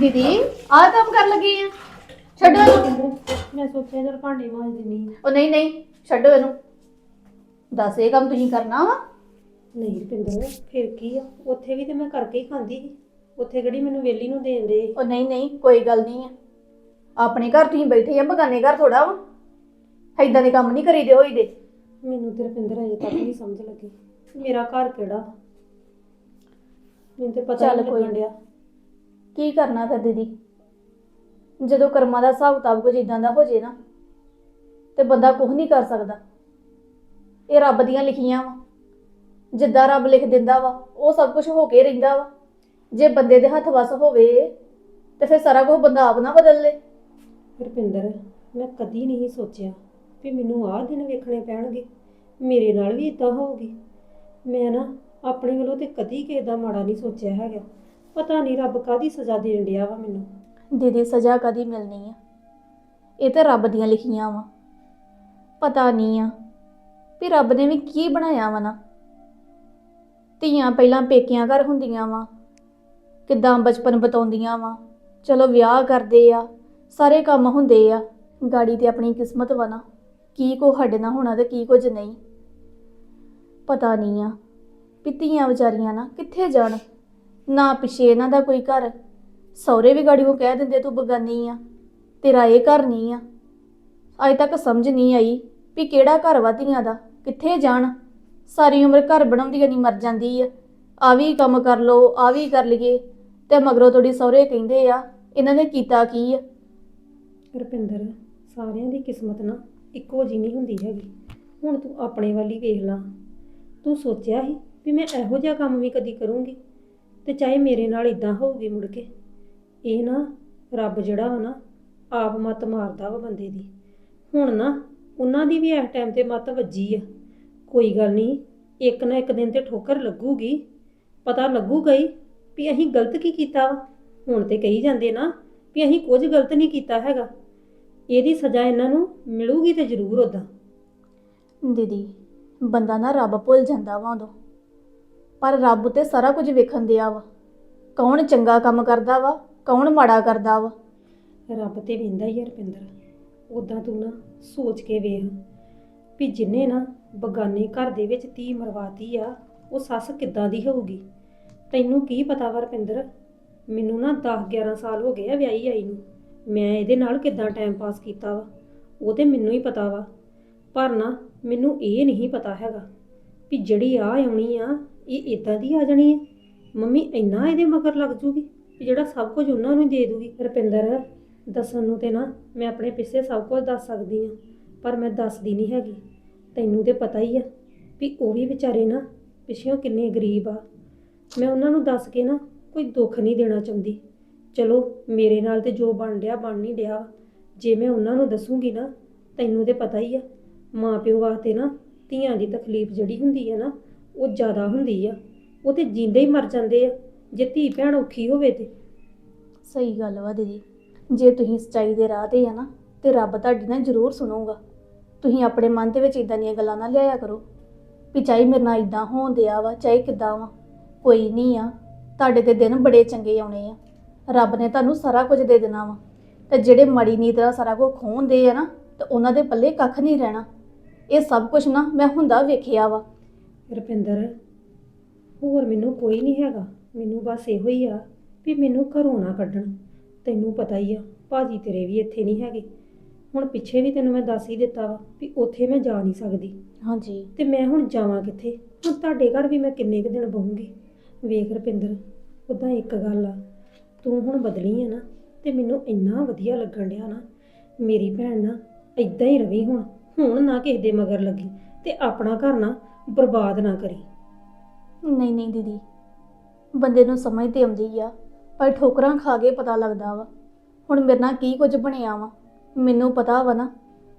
ਦੀਦੀ ਆਹ ਕੰਮ ਕਰਨ ਲੱਗੀ ਆ। ਛੱਡੋ ਇਹਨੂੰ। ਮੈਂ ਸੋਚਿਆ ਜਦ ਭਾਂਡੇ ਮਾਂਜ ਦਿੰਨੀ। ਉਹ ਨਹੀਂ ਨਹੀਂ ਛੱਡੋ ਇਹਨੂੰ। ਦੱਸ ਇਹ ਕੰਮ ਤੁਸੀਂ ਕਰਨਾ ਵਾ? ਨਹੀਂ ਰੁਪਿੰਦਰ ਫਿਰ ਕੀ ਆ? ਉੱਥੇ ਵੀ ਤੇ ਮੈਂ ਕਰਕੇ ਹੀ ਖਾਂਦੀ ਸੀ। ਉੱਥੇ ਕਿਹੜੀ ਮੈਨੂੰ ਵੇਲੀ ਨੂੰ ਦੇਣ ਦੇ? ਉਹ ਨਹੀਂ ਨਹੀਂ ਕੋਈ ਗੱਲ ਨਹੀਂ ਆ। ਆਪਣੇ ਘਰ ਤੁਸੀਂ ਬੈਠੇ ਆ ਬਗਾਨੇ ਘਰ ਥੋੜਾ ਵਾ। ਐਦਾਂ ਦੇ ਕੰਮ ਨਹੀਂ ਕਰੀਦੇ ਹੋਈਦੇ। ਮੈਨੂੰ ਤੇ ਰੁਪਿੰਦਰ ਅਜੇ ਤੱਕ ਨਹੀਂ ਸਮਝ ਲੱਗੀ। ਮੇਰਾ ਘਰ ਕਿਹੜਾ ਮੈਨੂੰ ਤੇ ਪਤਾ ਚੱਲ ਨਹੀਂ ਕੋਈ ਲੱਗਣ ਡਿਆ। ਕੀ ਕਰਨਾ ਫਿਰ ਦੀਦੀ? ਜਦੋਂ ਕਰਮਾਂ ਦਾ ਹਿਸਾਬ ਕਿਤਾਬ ਕੁਝ ਇਦਾਂ ਦਾ ਹੋ ਜੇ ਨਾ, ਤੇ ਬੰਦਾ ਕੁਝ ਨਹੀਂ ਕਰ ਸਕਦਾ। ਇਹ ਰੱਬ ਦੀਆਂ ਲਿਖੀਆਂ ਵਾ। ਜਿੱਦਾਂ ਰੱਬ ਲਿਖ ਦਿੰਦਾ ਵਾ, ਉਹ ਸਭ ਕੁਝ ਹੋ ਕੇ ਰਹਿੰਦਾ ਵਾ। ਜੇ ਬੰਦੇ ਦੇ ਹੱਥ ਵਸ ਹੋਵੇ, ਤੇ ਫਿਰ ਸਾਰਾ ਕੁਝ ਬੰਦਾ ਆਪ ਨਾ ਬਦਲ ਲੇ। ਰੁਪਿੰਦਰ, ਮੈਂ ਕਦੀ ਨਹੀਂ ਸੋਚਿਆ ਵੀ ਮੈਨੂੰ ਆਹ ਦਿਨ ਵੇਖਣੇ ਪੈਣਗੇ। ਮੇਰੇ ਨਾਲ ਵੀ ਇਦਾਂ ਹੋਊਗੀ। ਮੈਂ ਨਾ ਆਪਣੇ ਵੱਲੋਂ ਤੇ ਕਦੀ ਕਿਸੇ ਦਾ ਮਾੜਾ ਨਹੀਂ ਸੋਚਿਆ ਹੈਗਾ। ਪਤਾ ਨਹੀਂ ਰੱਬ ਕਾਦੀ ਸਜ਼ਾ ਦੇਣ ਡਿਆ ਵਾ ਮੈਨੂੰ। ਦੀਦੀ, ਸਜ਼ਾ ਕਦੀ ਮਿਲਣੀ ਆ? ਇਹ ਤਾਂ ਰੱਬ ਦੀਆਂ ਲਿਖੀਆਂ ਵਾ। ਪਤਾ ਨਹੀਂ ਆ ਵੀ ਰੱਬ ਨੇ ਵੀ ਕੀ ਬਣਾਇਆ ਵਾ ਨਾ। ਧੀਆਂ ਪਹਿਲਾਂ ਪੇਕਿਆਂ ਘਰ ਹੁੰਦੀਆਂ ਵਾ, ਕਿੱਦਾਂ ਬਚਪਨ ਬਤਾਉਂਦੀਆਂ ਵਾ। ਚਲੋ ਵਿਆਹ ਕਰਦੇ ਆ, ਸਾਰੇ ਕੰਮ ਹੁੰਦੇ ਆ, ਗਾੜੀ ਤੇ ਆਪਣੀ ਕਿਸਮਤ ਵਾ ਨਾ। ਕੀ ਕੋ ਸਾਡੇ ਨਾਲ ਹੋਣਾ ਤੇ ਕੀ ਕੁਝ ਨਹੀਂ। ਪਤਾ ਨਹੀਂ ਆ ਵੀ ਧੀਆਂ ਵਿਚਾਰੀਆਂ ਨਾ ਕਿੱਥੇ ਜਾਣ। ਨਾ ਪਿਛੇ ਇਹਨਾਂ ਦਾ ਕੋਈ ਘਰ। ਸਹੁਰੇ ਵੀ ਗਾੜੀ ਉਹ ਕਹਿ ਦਿੰਦੇ, ਤੂੰ ਬਗਾਨੀ ਆ, ਤੇਰਾ ਇਹ ਘਰ ਨਹੀਂ ਆ। ਅਜੇ ਤੱਕ ਸਮਝ ਨਹੀਂ ਆਈ ਵੀ ਕਿਹੜਾ ਘਰ ਵਾ ਧੀਆਂ ਦਾ, ਕਿੱਥੇ ਜਾਣ। ਸਾਰੀ ਉਮਰ ਘਰ ਬਣਾਉਂਦੀ ਨਹੀਂ ਮਰ ਜਾਂਦੀ ਆ। ਆ ਵੀ ਕੰਮ ਕਰ ਲੋ ਆ ਵੀ ਕਰ ਲਈਏ। ਤੇ ਮਗਰੋਂ ਤੁਹਾਡੀ ਸਹੁਰੇ ਕਹਿੰਦੇ ਆ, ਇਹਨਾਂ ਨੇ ਕੀਤਾ ਕੀ ਆ? ਰੁਪਿੰਦਰ, ਸਾਰਿਆਂ ਦੀ ਕਿਸਮਤ ਨਾ ਇੱਕੋ ਜਿਹੀ ਨਹੀਂ ਹੁੰਦੀ ਹੈਗੀ। ਹੁਣ ਤੂੰ ਆਪਣੇ ਵਾਲੀ ਵੇਖ ਲਾ। ਤੂੰ ਸੋਚਿਆ ਸੀ ਵੀ ਮੈਂ ਇਹੋ ਜਿਹਾ ਕੰਮ ਵੀ ਕਦੀ ਕਰੂੰਗੀ? ਤੇ ਚਾਹੇ ਮੇਰੇ ਨਾਲ ਇਦਾਂ ਹੋਊਗੀ ਮੁੜ ਕੇ। ਇਹ ਨਾ ਰੱਬ ਜਿਹੜਾ ਵਾ ਨਾ ਆਪ ਮਤ ਮਾਰਦਾ ਵਾ ਬੰਦੇ ਦੀ। ਹੁਣ ਨਾ ਉਹਨਾਂ ਦੀ ਵੀ ਇਸ ਟਾਈਮ ਤੇ ਮਤ ਵੱਜੀ ਆ। ਕੋਈ ਗੱਲ ਨਹੀਂ, ਇੱਕ ਨਾ ਇੱਕ ਦਿਨ ਤੇ ਠੋਕਰ ਲੱਗੂਗੀ। ਪਤਾ ਲੱਗੂਗਾ ਹੀ ਵੀ ਅਸੀਂ ਗਲਤ ਕੀ ਕੀਤਾ ਵਾ। ਹੁਣ ਤੇ ਕਹੀ ਜਾਂਦੇ ਨਾ ਵੀ ਅਸੀਂ ਕੁਝ ਗਲਤ ਨਹੀਂ ਕੀਤਾ ਹੈਗਾ। ਇਹਦੀ ਸਜ਼ਾ ਇਹਨਾਂ ਨੂੰ ਮਿਲੂਗੀ ਤੇ ਜ਼ਰੂਰ ਉਦਾਂ ਦੀਦੀ, ਬੰਦਾ ਨਾ ਰੱਬ ਭੁੱਲ ਜਾਂਦਾ ਵਾ ਉਦੋਂ। ਪਰ ਰੱਬ ਤੇ ਸਾਰਾ ਕੁਝ ਵੇਖਣ ਦਿਆ ਵਾ। ਕੌਣ ਚੰਗਾ ਕੰਮ ਕਰਦਾ ਵਾ, ਕੌਣ ਮਾੜਾ ਕਰਦਾ ਵਾ। ਰੱਬ ਤੇ ਵੇਂਦਾ ਹੀ ਆ ਰੁਪਿੰਦਰ। ਉਦਾਂ ਤੂੰ ਨਾ ਸੋਚ ਕੇ ਵੇਖ ਵੀ ਜਿੰਨੇ ਨਾ ਬਗਾਨੇ ਘਰ ਦੇ ਵਿੱਚ ਧੀ ਮਰਵਾਤੀ ਆ, ਉਹ ਸੱਸ ਕਿੱਦਾਂ ਦੀ ਹੋਊਗੀ? ਤੈਨੂੰ ਕੀ ਪਤਾ ਵਾ ਰਪਿੰਦਰ? ਮੈਨੂੰ ਨਾ 10 11 ਸਾਲ ਹੋ ਗਏ ਆ ਵਿਆਹੀ ਆਈ ਨੂੰ। ਮੈਂ ਇਹਦੇ ਨਾਲ ਕਿੱਦਾਂ ਟਾਈਮ ਪਾਸ ਕੀਤਾ ਵਾ? ਉਹ ਤੇ ਮੈਨੂੰ ਹੀ ਪਤਾ ਵਾ। ਪਰ ਨਾ ਮੈਨੂੰ ਇਹ ਨਹੀਂ ਪਤਾ ਹੈਗਾ ਵੀ ਜਿਹੜੀ ਆ ਆਉਣੀ ਆ ਇਹ ਇਦਾਂ ਦੀ ਆ ਜਾਣੀ ਹੈ? ਮੰਮੀ ਇੰਨਾ ਇਹਦੇ ਮਗਰ ਲੱਗ ਜੂਗੀ ਵੀ ਜਿਹੜਾ ਸਭ ਕੁਝ ਉਹਨਾਂ ਨੂੰ ਹੀ ਦੇ ਦੂਗੀ। ਰੁਪਿੰਦਰ, ਦੱਸਣ ਨੂੰ ਤੇ ਨਾ ਮੈਂ ਆਪਣੇ ਪਿੱਛੇ ਸਭ ਕੁਝ ਦੱਸ ਸਕਦੀ ਆ ਪਰ ਮੈਂ ਦੱਸਦੀ ਨਹੀਂ ਹੈਗੀ। ਤੈਨੂੰ ਤੇ ਪਤਾ ਹੀ ਆ ਵੀ ਉਹ ਵੀ ਵਿਚਾਰੇ ਨਾ ਪਿੱਛੇੋਂ ਕਿੰਨੇ ਗਰੀਬ ਆ। ਮੈਂ ਉਹਨਾਂ ਨੂੰ ਦੱਸ ਕੇ ਨਾ ਕੋਈ ਦੁੱਖ ਨਹੀਂ ਦੇਣਾ ਚਾਹੁੰਦੀ। ਚਲੋ, ਮੇਰੇ ਨਾਲ ਤੇ ਜੋ ਬਣ ਡਿਆ, ਬਣ ਨਹੀਂ ਡਿਆ ਜੇ ਮੈਂ ਉਹਨਾਂ ਨੂੰ ਦੱਸੂਗੀ ਨਾ, ਤੈਨੂੰ ਤੇ ਪਤਾ ਹੀ ਆ ਮਾਂ ਪਿਓ ਵਾਸਤੇ ਨਾ ਧੀਆਂ ਦੀ ਤਕਲੀਫ ਜਿਹੜੀ ਹੁੰਦੀ ਹੈ ਨਾ ਉਹ ਜ਼ਿਆਦਾ ਹੁੰਦੀ ਆ। ਉਹ ਤੇ ਜਿੰਦੇ ਹੀ ਮਰ ਜਾਂਦੇ ਆ। ਜੇ ਧੀ ਭੈਣ ਔਖੀ ਹੋਵੇ ਤੇ। ਸਹੀ ਗੱਲ ਵਾ ਦੀਦੀ। ਜੇ ਤੁਸੀਂ ਸੱਚਾਈ ਦੇ ਰਾਹ ਤੇ ਆ ਨਾ, ਤੇ ਰੱਬ ਤੁਹਾਡੀ ਨਾ ਜ਼ਰੂਰ ਸੁਣੂਗਾ। ਤੁਸੀਂ ਆਪਣੇ ਮਨ ਦੇ ਵਿੱਚ ਇਦਾਂ ਦੀਆਂ ਗੱਲਾਂ ਨਾ ਲਿਆਇਆ ਕਰੋ ਵੀ ਚਾਹੇ ਮੇਰੇ ਨਾਲ ਇਦਾਂ ਹੋਣ ਦਿਆ ਵਾ, ਚਾਹੇ ਕਿਦਾਂ ਵਾ। ਕੋਈ ਨਹੀਂ ਆ। ਤੁਹਾਡੇ ਤੇ ਦਿਨ ਬੜੇ ਚੰਗੇ ਆਉਣੇ ਆ। ਰੱਬ ਨੇ ਤੁਹਾਨੂੰ ਸਾਰਾ ਕੁਝ ਦੇ ਦੇਣਾ ਵਾ। ਤੇ ਜਿਹੜੇ ਮੜੀ ਨੀਤ ਨਾਲ ਸਾਰਾ ਕੁਝ ਖੋਹਣਦੇ ਆ ਨਾ, ਤੇ ਉਹਨਾਂ ਦੇ ਪੱਲੇ ਕੱਖ ਨਹੀਂ ਰਹਿਣਾ। ਇਹ ਸਭ ਕੁਝ ਨਾ ਮੈਂ ਹੁੰਦਾ ਵੇਖਿਆ ਵਾ। ਰੁਪਿੰਦਰ ਹੋਰ ਮੈਨੂੰ ਕੋਈ ਨਹੀਂ ਹੈਗਾ। ਮੈਨੂੰ ਬਸ ਇਹੋ ਹੀ ਆ ਵੀ ਮੈਨੂੰ ਘਰੋਂ ਨਾ ਕੱਢਣ। ਤੈਨੂੰ ਪਤਾ ਹੀ ਆ ਭਾਜੀ ਤੇਰੇ ਵੀ ਇੱਥੇ ਨਹੀਂ ਹੈਗੇ। ਹੁਣ ਪਿੱਛੇ ਵੀ ਤੈਨੂੰ ਮੈਂ ਦੱਸ ਹੀ ਦਿੱਤਾ ਵਾ ਵੀ ਉੱਥੇ ਮੈਂ ਜਾ ਨਹੀਂ ਸਕਦੀ। ਹਾਂਜੀ। ਤੇ ਮੈਂ ਹੁਣ ਜਾਵਾਂ ਕਿੱਥੇ? ਹੁਣ ਤੁਹਾਡੇ ਘਰ ਵੀ ਮੈਂ ਕਿੰਨੇ ਕੁ ਦਿਨ ਬਹੂੰਗੀ। ਵੇਖ ਰੁਪਿੰਦਰ ਉਦਾਂ ਇੱਕ ਗੱਲ ਆ ਤੂੰ ਹੁਣ ਬਦਲੀ ਆ ਨਾ ਤੇ ਮੈਨੂੰ ਇੰਨਾ ਵਧੀਆ ਲੱਗਣ ਡਿਆ ਨਾ ਮੇਰੀ ਭੈਣ ਨਾ ਇਦਾਂ ਹੀ ਰਵੀ ਹੁਣ। ਹੁਣ ਨਾ ਕਿਸੇ ਦੇ ਮਗਰ ਲੱਗੀ ਤੇ ਆਪਣਾ ਘਰ ਨਾ ਬਰਬਾਦ ਨਾ ਕਰੀ। ਨਹੀਂ ਨਹੀਂ ਦੀਦੀ। ਬੰਦੇ ਨੂੰ ਸਮਝ ਤੇ ਆਉਂਦੀ ਆ ਪਰ ਠੋਕਰਾਂ ਖਾ ਕੇ ਪਤਾ ਲੱਗਦਾ ਵਾ। ਹੁਣ ਮੇਰੇ ਨਾਲ ਕੀ ਕੁਝ ਬਣਿਆ ਵਾ ਮੈਨੂੰ ਪਤਾ ਵਾ ਨਾ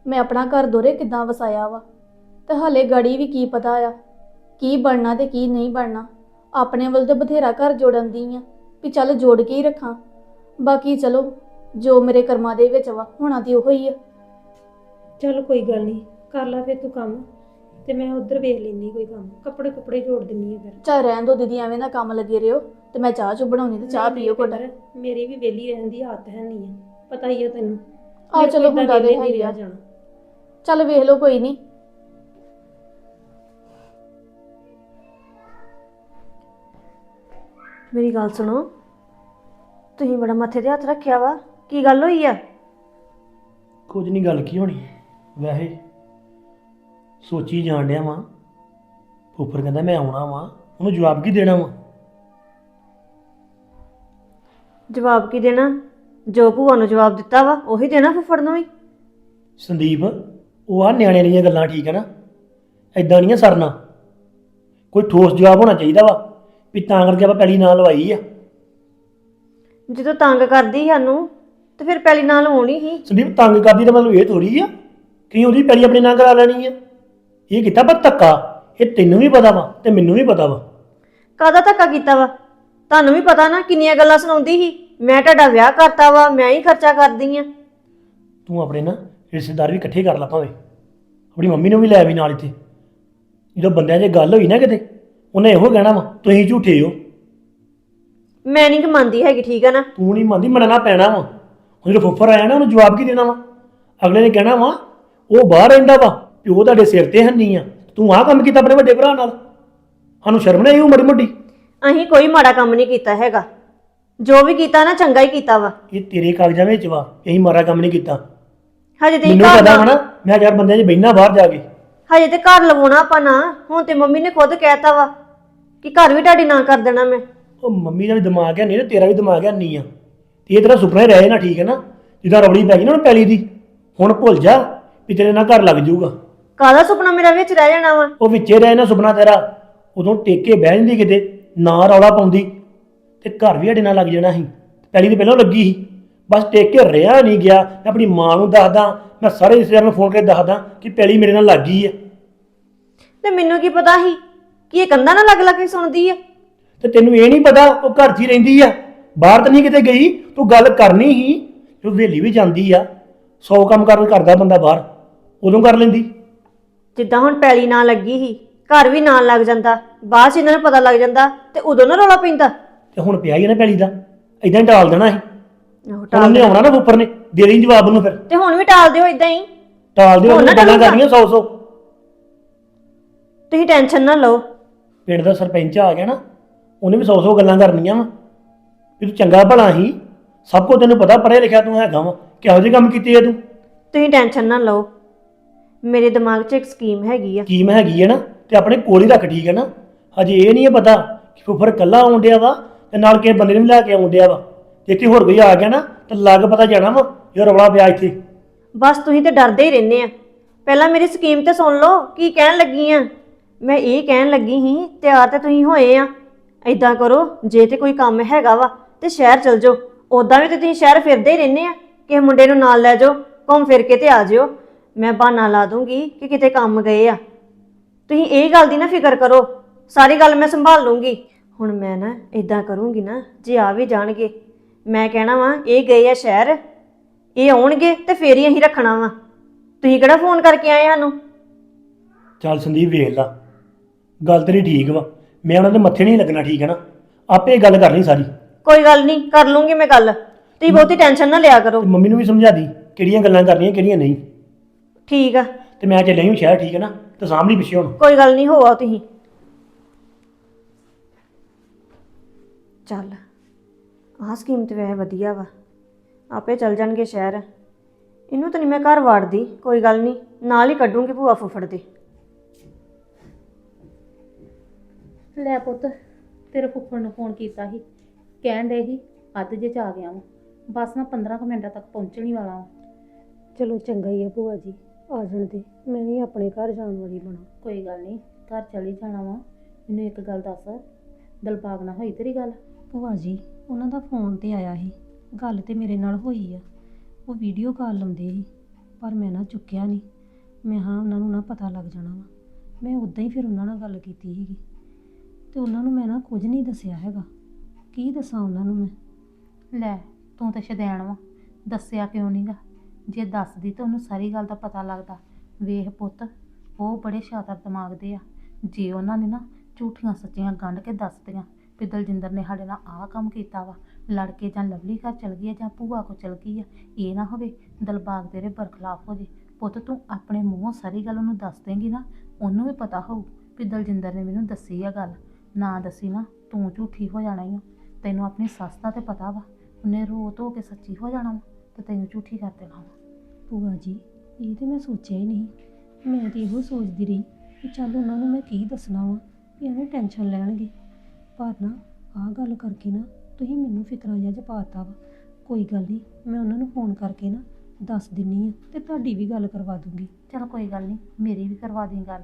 ਮੈਂ ਆਪਣਾ ਘਰ ਦੋਰੇ ਕਿੱਦਾਂ ਵਸਾਇਆ ਵਾ। ਤੇ ਹਾਲੇ ਗਾੜੀ ਵੀ ਕੀ ਪਤਾ ਆ ਕੀ ਬਣਨਾ ਤੇ ਕੀ ਨਹੀਂ ਬਣਨਾ। ਆਪਣੇ ਵੱਲ ਤੇ ਬਥੇਰਾ ਘਰ ਜੋੜਨ ਦੀ ਆ ਵੀ ਚੱਲ ਜੋੜ ਕੇ ਹੀ ਰੱਖਾਂ। ਬਾਕੀ ਚਲੋ ਜੋ ਮੇਰੇ ਕਰਮਾਂ ਦੇ ਵਿੱਚ ਵਾ ਹੋਣਾ ਤੇ ਉਹੋ ਹੀ ਆ। ਚੱਲ ਕੋਈ ਗੱਲ ਨਹੀਂ ਕਰ ਲੈ ਫਿਰ ਤੂੰ ਕੰਮ। ਤੇ ਮੈਂ ਉਧਰ ਵੇਖ ਲੈਣੀ ਕੋਈ ਕੰਮ। ਕੱਪੜੇ ਕੁਪੜੇ ਜੋੜ ਦਿੰਨੀ ਆ ਫਿਰ। ਚਾਹ ਰਹਿਣ ਦੋ ਦੀਦੀ ਐਵੇਂ ਨਾ ਕੰਮ ਲੱਗੇ ਰਿਓ। ਤੇ ਮੈਂ ਚਾਹ ਚੁ ਬਣਾਉਣੀ ਤੇ ਚਾਹ ਪੀਓ ਘੁੱਟ। ਮੇਰੀ ਵੀ ਵਿਹਲੀ ਰਹਿਣ ਦੀ ਆਦਤ ਹੈ ਨਹੀਂ ਆ ਪਤਾ ਹੀ ਆ ਤੈਨੂੰ। ਆ ਮੇਰੇ ਚਲੋ ਕੋਲ ਹੁੰਦਾ ਏਦਾਂ ਤੇ ਵਿਹਲੇ ਹੈ ਨਹੀਂ ਹੀ ਆ। ਰਿਹਾ ਜਾਣਾ। ਚੱਲ ਵੇਖ ਲਓ ਕੋਈ ਨਹੀਂ। ਮੇਰੀ ਗੱਲ ਸੁਣੋ। ਤੁਸੀਂ ਬੜਾ ਮੱਥੇ ਤੇ ਹੱਥ ਰੱਖਿਆ ਵਾ। ਕੀ ਗੱਲ ਹੋਈ ਆ? ਕੁਝ ਨਹੀਂ ਗੱਲ ਕੀ ਹੋਣੀ? ਵੈਸੇ ਸੋਚੀ ਜਾਣ ਡਿਆ ਵਾਂ। ਫੁੱਫੜ ਕਹਿੰਦਾ ਮੈਂ ਆਉਣਾ ਵਾਂ। ਉਹਨੂੰ ਜਵਾਬ ਕੀ ਦੇਣਾ ਵਾਂ? ਜਵਾਬ ਕੀ ਦੇਣਾ? ਜੋ ਭੂਆ ਨੂੰ ਜਵਾਬ ਦਿੱਤਾ ਵਾ ਉਹੀ ਦੇਣਾ ਫੁੱਫੜ ਨੂੰ ਵੀ? ਸੰਦੀਪ ਉਹ ਆ ਨਿਆਣਿਆਂ ਦੀਆਂ ਗੱਲਾਂ ਠੀਕ ਹੈ ਨਾ? ਐਦਾਂ ਨਹੀਂ ਆ ਸਰਨਾ। ਕੋਈ ਠੋਸ ਜਵਾਬ ਹੋਣਾ ਚਾਹੀਦਾ ਵਾ ਵੀ ਤਾਂ ਕਰਕੇ ਆਪਾਂ ਪਹਿਲੀ ਨਾਲ ਲਵਾਈ ਆ। ਜਦੋਂ ਤੰਗ ਕਰਦੀ ਸਾਨੂੰ ਤੇ ਫਿਰ ਪਹਿਲੀ ਨਾਲ ਹੋਣੀ ਸੀ। ਸੰਦੀਪ ਤੰਗ ਕਰਦੀ ਤਾਂ ਮਤਲਬ ਇਹ ਥੋੜੀ ਆ। ਕਿ ਉਹਦੀ ਪਹਿਲੀ ਆਪਣੇ ਨਾਲ ਕਰਾ ਲੈਣੀ ਆ। ਇਹ ਕੀਤਾ ਪਰ ਧੱਕਾ। ਇਹ ਤੈਨੂੰ ਵੀ ਪਤਾ ਵਾ ਤੇ ਮੈਨੂੰ ਵੀ ਪਤਾ ਵਾ। ਕਾਹਦਾ ਧੱਕਾ ਕੀਤਾ ਵਾ? ਤੁਹਾਨੂੰ ਵੀ ਪਤਾ ਨਾ ਕਿੰਨੀਆਂ ਗੱਲਾਂ ਸੁਣਾਉਂਦੀ ਸੀ। ਮੈਂ ਤੁਹਾਡਾ ਵਿਆਹ ਕਰਤਾ ਵਾ ਮੈਂ ਹੀ ਖਰਚਾ ਕਰਦੀ ਆ। ਤੂੰ ਆਪਣੇ ਨਾ ਰਿਸ਼ਤੇਦਾਰ ਵੀ ਇਕੱਠੇ ਕਰ ਲਾ ਭਾਵੇਂ। ਆਪਣੀ ਮੰਮੀ ਨੂੰ ਵੀ ਲੈ ਵੀ ਨਾਲ ਇੱਥੇ। ਜਦੋਂ ਬੰਦਿਆਂ 'ਚ ਗੱਲ ਹੋਈ ਨਾ ਕਿਤੇ ਉਹਨੇ ਇਹੋ ਕਹਿਣਾ ਵਾ ਤੁਸੀਂ ਝੂਠੇ ਹੋ। ਮੈਂ ਨਹੀਂ ਮੰਨਦੀ ਹੈਗੀ ਠੀਕ ਆ ਨਾ? ਤੂੰ ਨਹੀਂ ਮੰਨਦੀ ਮੰਨਣਾ ਪੈਣਾ ਵਾ। ਹੁਣ ਜਦੋਂ ਫੁੱਫਰ ਆਇਆ ਨਾ ਉਹਨੂੰ ਜਵਾਬ ਕੀ ਦੇਣਾ ਵਾ? ਅਗਲੇ ਨੇ ਕਹਿਣਾ ਵਾ ਉਹ ਬਾਹਰ ਰਹਿੰਦਾ ਵਾ ਪਿਓ ਤੁਹਾਡੇ ਸਿਰ ਤੇ ਹੰਨੀ ਆ। ਤੂੰ ਆਹ ਕੰਮ ਕੀਤਾ ਆਪਣੇ ਵੱਡੇ ਭਰਾ ਨਾਲ? ਸਾਨੂੰ ਸ਼ਰਮ ਨਹੀਂ ਆਈ ਉਹ ਮੜੀ ਮੋਟੀ? ਅਸੀਂ ਕੋਈ ਮਾੜਾ ਕੰਮ ਨਹੀਂ ਕੀਤਾ ਹੈਗਾ। ਜੋ ਵੀ ਕੀਤਾ ਨਾ ਚੰਗਾ ਹੀ ਕੀਤਾ ਵਾ। ਇਹ ਤੇਰੇ ਕਾਗਜ਼ਾਂ ਵਿੱਚ ਵਾ ਇਹੀ ਮਾਰਾ ਕੰਮ ਨਹੀਂ ਕੀਤਾ। ਹਜੇ ਤੇ ਮੈਨੂੰ ਘਰ ਪਤਾ ਦਾ ਵਾ ਮੈਂ ਯਾਰ ਬੰਦਿਆਂ 'ਚ ਬਹਿਣਾ ਬਾਹਰ ਜਾ ਕੇ। ਹਜੇ ਤੇ ਘਰ ਲਵਾਉਣਾ ਆਪਾਂ ਨਾ ਹੁਣ ਤੇ ਮੰਮੀ ਨੇ ਖੁਦ ਕਹਿਤਾ ਵਾ ਕਿ ਘਰ ਵੀ ਤੁਹਾਡੀ ਨਾ ਕਰ ਦੇਣਾ ਮੈਂ। ਉਹ ਮੰਮੀ ਦਾ ਵੀ ਦਿਮਾਗ ਹੈ ਨਹੀਂ ਤੇ ਤੇਰਾ ਵੀ ਦਿਮਾਗ ਹੈ ਨਹੀਂ ਆ। ਤੇ ਇਹ ਤੇਰਾ ਸੁਪਨਾ ਹੀ ਰਹੇ ਨਾ ਠੀਕ ਹੈ ਨਾ। ਜਿੱਦਾਂ ਰੌਲੀ ਪੈ ਗਈ ਨਾ ਹੁਣ ਪੈਲੀ ਦੀ ਹੁਣ ਭੁੱਲ ਜਾ ਵੀ ਤੇਰੇ ਨਾਲ ਘਰ ਲੱਗ ਜਾਊਗਾ। ਕਾਹਦਾ ਸੁਪਨਾ ਮੇਰਾ ਵਿੱਚ ਰਹਿ ਜਾਣਾ ਵਾ? ਉਹ ਵਿੱਚੇ ਰਹੇ ਨਾ ਸੁਪਨਾ ਤੇਰਾ। ਉਦੋਂ ਟੇਕੇ ਬਹਿ ਜਾਂਦੀ ਕਿਤੇ ਨਾ ਰੌਲਾ ਪਾਉਂਦੀ ਤੇ ਘਰ ਵੀ ਸਾਡੇ ਨਾਲ ਲੱਗ ਜਾਣਾ ਸੀ। ਪਹਿਲੀ ਤੇ ਪਹਿਲਾਂ ਲੱਗੀ ਸੀ। ਬਸ ਟੇਕੇ ਰਿਹਾ ਨਹੀਂ ਗਿਆ। ਮੈਂ ਆਪਣੀ ਮਾਂ ਨੂੰ ਦੱਸਦਾ ਮੈਂ ਸਾਰੇ ਰਿਸ਼ਤੇਦਾਰਾਂ ਨੂੰ ਫੋਨ ਕਰਕੇ ਦੱਸਦਾ ਕਿ ਪਹਿਲੀ ਮੇਰੇ ਨਾਲ ਲੱਗ ਗਈ ਹੈ ਤੇ ਮੈਨੂੰ ਕੀ ਪਤਾ ਸੀ ਕਿ ਇਹ ਕੰਧਾਂ ਨਾਲ ਲੱਗ ਲੱਗ ਕੇ ਸੁਣਦੀ ਆ? ਤੇ ਤੈਨੂੰ ਇਹ ਨਹੀਂ ਪਤਾ ਉਹ ਘਰ 'ਚ ਹੀ ਰਹਿੰਦੀ ਆ। ਬਾਹਰ ਤਾਂ ਨਹੀਂ ਕਿਤੇ ਗਈ। ਤੂੰ ਗੱਲ ਕਰਨੀ ਹੀ ਜੋ ਵੇਲੀ ਵੀ ਜਾਂਦੀ ਆ। ਸੌ ਕੰਮ ਕਰ ਕਰਦਾ ਬੰਦਾ ਬਾਹਰ। ਉਦੋਂ ਕਰ ਲੈਂਦੀ। ਜਿੱਦਾਂ ਹੁਣ ਪੈਲੀ ਨਾਲ ਲੱਗੀ ਸੀ ਘਰ ਵੀ ਨਾਲ ਲੱਗ ਜਾਂਦਾ ਬਾਅਦ ਚ ਇਹਨਾਂ ਨੂੰ ਪਤਾ ਲੱਗ ਜਾਂਦਾ ਤੇ ਉਦੋਂ ਨਾ ਰੌਲਾ ਪੈਂਦਾ। ਤੇ ਹੁਣ ਪਿਆ ਹੀ ਆ ਨਾ ਪਹਿਲੀ ਦਾ ਇਦਾਂ ਹੀ ਟਾਲ ਦੇਣਾ ਸੀ। ਆਹੋ, ਹੁਣ ਟਾਲ ਉਹਨੇ ਆਉਣਾ ਨਾ ਉੱਪਰ ਨੇ ਦੇ ਦੇਈ ਜਵਾਬ ਉਹਨੂੰ ਫਿਰ। ਤੇ ਹੁਣ ਵੀ ਟਾਲ ਦਿਓ ਇਦਾਂ ਹੀ। ਟਾਲ ਦੇ ਹੁਣ ਉਹਨੂੰ ਨਾ ਗੱਲਾਂ ਟਾਲੂਗਾ। ਕਰਨੀਆਂ ਸੌ ਸੌ। ਤੁਸੀਂ ਟੈਨਸ਼ਨ ਨਾ ਲਓ। ਪਿੰਡ ਦਾ ਸਰਪੰਚ ਆ ਗਿਆ ਨਾ ਉਹਨੇ ਵੀ ਸੌ ਸੌ ਗੱਲਾਂ ਕਰਨੀਆਂ ਵਾ। ਵੀ ਤੂੰ ਚੰਗਾ ਭਲਾ ਹੀ ਸਭ ਕੁਝ ਤੈਨੂੰ ਪਤਾ ਪੜ੍ਹਿਆ ਲਿਖਿਆ ਤੂੰ ਹੈਗਾ ਵਾ। ਕਿਹੋ ਜਿਹੇ ਕੰਮ ਕੀਤੇ ਆ ਤੂੰ? ਤੁਸੀਂ ਟੈਨਸ਼ਨ ਨਾ ਲਓ। ਮੇਰੇ ਦਿਮਾਗ 'ਚ ਇੱਕ ਸਕੀਮ ਹੈਗੀ ਆ। ਕੀਮ ਹੈਗੀ ਹੈ ਨਾ ਤੇ ਆਪਣੇ ਕੋਲ ਹੀ ਰੱਖ ਠੀਕ ਹੈ ਨਾ। ਹਜੇ ਇਹ ਨਹੀਂ ਹੈ ਪਤਾ ਕਿ ਫੁੱਫੜ ਕੱਲਾ ਡਿਆ ਵਾ ਤੇ ਨਾਲ ਕਿਸੇ ਬੰਦੇ ਨੂੰ ਵੀ ਲੈ ਕੇ ਆਉਣ ਡਿਆ ਵਾ। ਜੇ ਕਿ ਹੋਰ ਕੋਈ ਆ ਗਿਆ ਨਾ ਤਾਂ ਲੱਗ ਪਤਾ ਜਾਣਾ ਵਾ ਇਹ ਰੌਲਾ ਪਿਆ ਇੱਥੇ। ਬਸ ਤੁਸੀਂ ਤੇ ਡਰਦੇ ਹੀ ਰਹਿੰਦੇ ਆ। ਪਹਿਲਾਂ ਮੇਰੀ ਸਕੀਮ ਤੇ ਸੁਣ ਲਓ ਕੀ ਕਹਿਣ ਲੱਗੀ ਆ। ਮੈਂ ਇਹ ਕਹਿਣ ਲੱਗੀ ਸੀ ਤਿਆਰ ਤੇ ਤੁਸੀਂ ਹੋਏ ਆ। ਐਦਾਂ ਕਰੋ ਜੇ ਤੇ ਕੋਈ ਕੰਮ ਹੈਗਾ ਵਾ ਤੇ ਸ਼ਹਿਰ ਚਲ ਜਾਓ। ਉਦਾਂ ਵੀ ਤੇ ਤੁਸੀਂ ਸ਼ਹਿਰ ਫਿਰਦੇ ਹੀ ਰਹਿੰਦੇ ਆ। ਕਿਸੇ ਮੁੰਡੇ ਨੂੰ ਨਾਲ ਲੈ ਜਾਓ ਘੁੰਮ ਫਿਰ ਕੇ ਤੇ ਆ ਜਿਓ। ਮੈਂ ਬਹਾਨਾ ਲਾ ਦੂੰਗੀ ਕਿ ਕਿਤੇ ਕੰਮ ਗਏ ਆ। ਤੁਸੀਂ ਇਹ ਗੱਲ ਦੀ ਨਾ ਫਿਕਰ ਕਰੋ। ਸਾਰੀ ਗੱਲ ਮੈਂ ਸੰਭਾਲ ਲੂੰਗੀ। ਹੁਣ ਮੈਂ ਨਾ ਇਦਾਂ ਕਰੂੰਗੀ ਨਾ ਜੇ ਆ ਵੀ ਜਾਣਗੇ। ਮੈਂ ਕਹਿਣਾ ਵਾ ਇਹ ਗਏ ਆ ਸ਼ਹਿਰ ਇਹ ਆਉਣਗੇ ਤੇ ਫੇਰ ਹੀ ਅਸੀਂ ਰੱਖਣਾ ਵਾ। ਤੁਸੀਂ ਕਿਹੜਾ ਫੋਨ ਕਰਕੇ ਆਏ ਸਾਨੂੰ? ਚੱਲ ਸੰਦੀਪ ਵੇਖ ਲਾ। ਗੱਲ ਤੇਰੀ ਠੀਕ ਵਾ। ਮੈਂ ਉਹਨਾਂ ਦੇ ਮੱਥੇ ਨਹੀਂ ਲੱਗਣਾ ਠੀਕ ਹੈ ਨਾ? ਆਪੇ ਇਹ ਗੱਲ ਕਰ ਲਈ ਸਾਰੀ। ਕੋਈ ਗੱਲ ਨਹੀਂ ਕਰ ਲੂੰਗੀ ਮੈਂ ਗੱਲ। ਤੁਸੀਂ ਬਹੁਤੀ ਟੈਨਸ਼ਨ ਨਾ ਲਿਆ ਕਰੋ। ਤੇ ਮੰਮੀ ਨੂੰ ਵੀ ਸਮਝਾ ਦੀ ਕਿਹੜੀਆਂ ਗੱਲਾਂ ਕਰਨੀਆਂ ਕਿਹੜੀਆਂ ਨਹੀਂ। ਠੀਕ ਆ। ਤੇ ਮੈਂ ਚੱਲਿਆ ਹਾਂ ਸ਼ਹਿਰ ਠੀਕ ਹੈ ਨਾ? ਤੇ ਸਾਹਮਣੇ ਪਿੱਛੇ ਹੁਣ। ਕੋਈ ਗੱਲ ਨਹੀਂ ਹੋਆ ਤੁਸੀਂ। ਚੱਲ ਆਹ ਸਕੀਮ ਤੇ ਵੈਸੇ ਵਧੀਆ ਵਾ। ਆਪੇ ਚੱਲ ਜਾਣਗੇ ਸ਼ਹਿਰ। ਇਹਨੂੰ ਤਾਂ ਨਹੀਂ ਮੈਂ ਘਰ ਵਾੜਦੀ ਕੋਈ ਗੱਲ ਨਹੀਂ। ਨਾਲ ਹੀ ਕੱਢੂੰਗੀ ਭੂਆ ਫੁੱਫੜ ਦੇ। ਲੈ ਪੁੱਤ ਤੇਰੇ ਫੁੱਫੜ ਨੂੰ ਫੋਨ ਕੀਤਾ ਸੀ। ਕਹਿਣ ਦੇ ਸੀ ਅੱਜ ਜੇ ਚ ਆ ਗਿਆ ਵਾਂ। ਬਸ ਨਾ 15 ਕੁ ਮਿੰਟਾਂ ਤੱਕ ਪਹੁੰਚਣ ਹੀ ਵਾਲਾ ਵਾਂ। ਚਲੋ ਚੰਗਾ ਹੀ ਆ ਭੂਆ ਜੀ। ਆ ਜਾਣ ਦੇ ਮੈਂ ਵੀ ਆਪਣੇ ਘਰ ਜਾਣ ਵਾਲੀ ਬਣਾ। ਕੋਈ ਗੱਲ ਨਹੀਂ ਘਰ ਚਲੀ ਜਾਣਾ ਵਾ। ਮੈਨੂੰ ਇੱਕ ਗੱਲ ਦੱਸ ਦਿਲਬਾਗ ਨਾ ਹੋਈ ਤੇਰੀ ਗੱਲ? ਭੂਆ ਜੀ ਉਹਨਾਂ ਦਾ ਫੋਨ ਤੇ ਆਇਆ ਸੀ। ਗੱਲ ਤੇ ਮੇਰੇ ਨਾਲ ਹੋਈ ਆ। ਉਹ ਵੀਡੀਓ ਕਾਲ ਲਾਉਂਦੇ ਸੀ ਪਰ ਮੈਂ ਨਾ ਚੁੱਕਿਆ ਨਹੀਂ। ਮੈਂ ਹਾਂ ਉਹਨਾਂ ਨੂੰ ਨਾ ਪਤਾ ਲੱਗ ਜਾਣਾ ਵਾ। ਮੈਂ ਉਦਾਂ ਹੀ ਫਿਰ ਉਹਨਾਂ ਨਾਲ ਗੱਲ ਕੀਤੀ ਸੀਗੀ। ਤੇ ਉਹਨਾਂ ਨੂੰ ਮੈਂ ਨਾ ਕੁਝ ਨਹੀਂ ਦੱਸਿਆ ਹੈਗਾ। ਕੀ ਦੱਸਾਂ ਉਹਨਾਂ ਨੂੰ ਮੈਂ? ਲੈ ਤੂੰ ਤਾਂ ਸ਼ਦੈਣ ਵਾ। ਦੱਸਿਆ ਕਿਉਂ ਨਹੀਂਗਾ ਜੇ ਦੱਸਦੀ ਤਾਂ ਉਹਨੂੰ ਸਾਰੀ ਗੱਲ ਦਾ ਪਤਾ ਲੱਗਦਾ। ਵੇਖ ਪੁੱਤ, ਉਹ ਬੜੇ ਸ਼ਾਤਰ ਦਿਮਾਗ ਦੇ ਆ। ਜੇ ਉਹਨਾਂ ਨੇ ਨਾ ਝੂਠੀਆਂ ਸੱਚੀਆਂ ਗੰਢ ਕੇ ਦੱਸਦੀਆਂ ਵੀ ਦਲਜਿੰਦਰ ਨੇ ਸਾਡੇ ਨਾਲ ਆਹ ਕੰਮ ਕੀਤਾ ਵਾ ਲੜ ਕੇ ਜਾਂ ਲਵਲੀ ਘਰ ਚਲ ਗਈ ਆ ਜਾਂ ਭੂਆ ਕੋ ਚਲ ਗਈ ਆ, ਇਹ ਨਾ ਹੋਵੇ ਦਿਲਬਾਗ ਤੇਰੇ ਬਰਖਲਾਫ ਹੋ ਜੇ। ਪੁੱਤ, ਤੂੰ ਆਪਣੇ ਮੂੰਹੋਂ ਸਾਰੀ ਗੱਲ ਉਹਨੂੰ ਦੱਸ ਦੇਂਗੀ ਨਾ, ਉਹਨੂੰ ਵੀ ਪਤਾ ਹੋਊ ਵੀ ਦਲਜਿੰਦਰ ਨੇ ਮੈਨੂੰ ਦੱਸੀ ਆ ਗੱਲ। ਨਾ ਦੱਸੀ ਨਾ, ਤੂੰ ਝੂਠੀ ਹੋ ਜਾਣਾ ਈ ਓ। ਤੈਨੂੰ ਆਪਣੀ ਸੱਸ ਦਾ ਤੇ ਪਤਾ ਵਾ, ਉਹਨੇ ਰੋ ਧੋ ਕੇ ਸੱਚੀ ਹੋ ਜਾਣਾ ਵਾ। ਤੇ ਤੈਨੂੰ ਝੂਠੀ ਕਰ ਦੇਣਾ ਵਾ। ਭੂਆ ਜੀ, ਇਹ ਤੇ ਮੈਂ ਸੋਚਿਆ ਹੀ ਨਹੀਂ। ਮੈਂ ਤੇ ਇਹੋ ਸੋਚਦੀ ਰਹੀ ਕਿ ਚੱਲ ਉਹਨਾਂ ਨੂੰ ਮੈਂ ਕੀ ਦੱਸਣਾ ਵਾ ਵੀ ਐਵੇਂ ਟੈਨਸ਼ਨ ਲੈਣਗੇ। ਪਰ ਨਾ, ਆਹ ਗੱਲ ਕਰਕੇ ਨਾ ਤੁਸੀਂ ਮੈਨੂੰ ਫਿਕਰਾਂ ਜਿਹਾ ਚ ਪਾਤਾ ਵਾ। ਕੋਈ ਗੱਲ ਨਹੀਂ, ਮੈਂ ਉਹਨਾਂ ਨੂੰ ਫੋਨ ਕਰਕੇ ਨਾ ਦੱਸ ਦਿੰਨੀ ਆ ਤੇ ਤੁਹਾਡੀ ਵੀ ਗੱਲ ਕਰਵਾ ਦੂੰਗੀ। ਚਲ ਕੋਈ ਗੱਲ ਨਹੀਂ, ਮੇਰੀ ਵੀ ਕਰਵਾ ਦੀ ਗੱਲ।